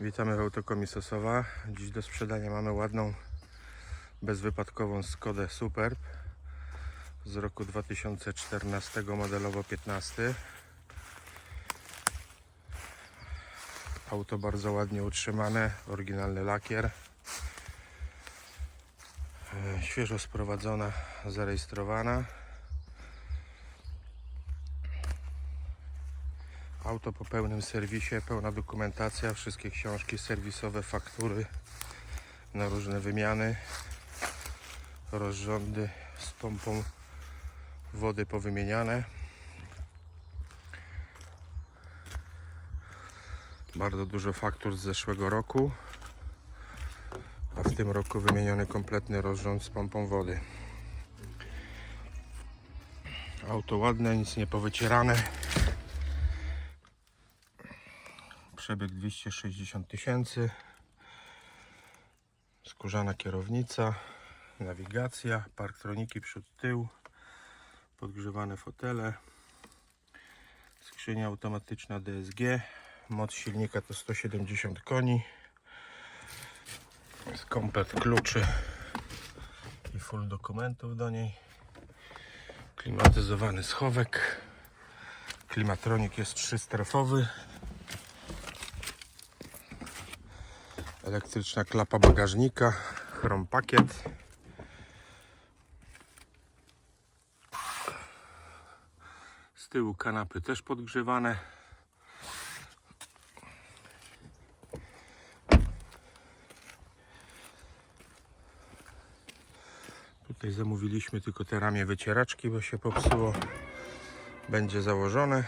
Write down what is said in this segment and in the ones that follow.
Witamy w Autokomii Sosowa. Dziś do sprzedania mamy ładną, bezwypadkową Skodę Superb z roku 2014, modelowo 15. Auto bardzo ładnie utrzymane, oryginalny lakier. E, Świeżo sprowadzona, zarejestrowana. Auto po pełnym serwisie, pełna dokumentacja, wszystkie książki serwisowe, faktury na różne wymiany, rozrządy z pompą wody powymieniane. Bardzo dużo faktur z zeszłego roku, a w tym roku wymieniony kompletny rozrząd z pompą wody. Auto ładne, nic nie powycierane. Przebieg 260 tysięcy. Skórzana kierownica, nawigacja, parktroniki przód tył, podgrzewane fotele, skrzynia automatyczna DSG, moc silnika to 170 koni, jest komplet kluczy i full dokumentów do niej, klimatyzowany schowek, klimatronik jest trzystrefowy, elektryczna klapa bagażnika, chrom pakiet. Z tyłu kanapy też podgrzewane. Tutaj zamówiliśmy tylko te ramię wycieraczki, bo się popsuło. Będzie założone.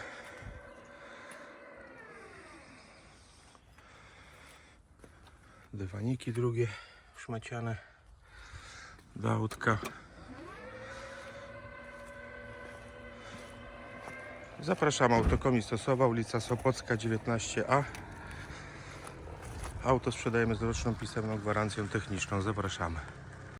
Dywaniki drugie szmaciane do autka. Zapraszam autokomis Sosowa, ulica Sopocka 19a. Auto sprzedajemy z roczną pisemną gwarancją techniczną. Zapraszamy.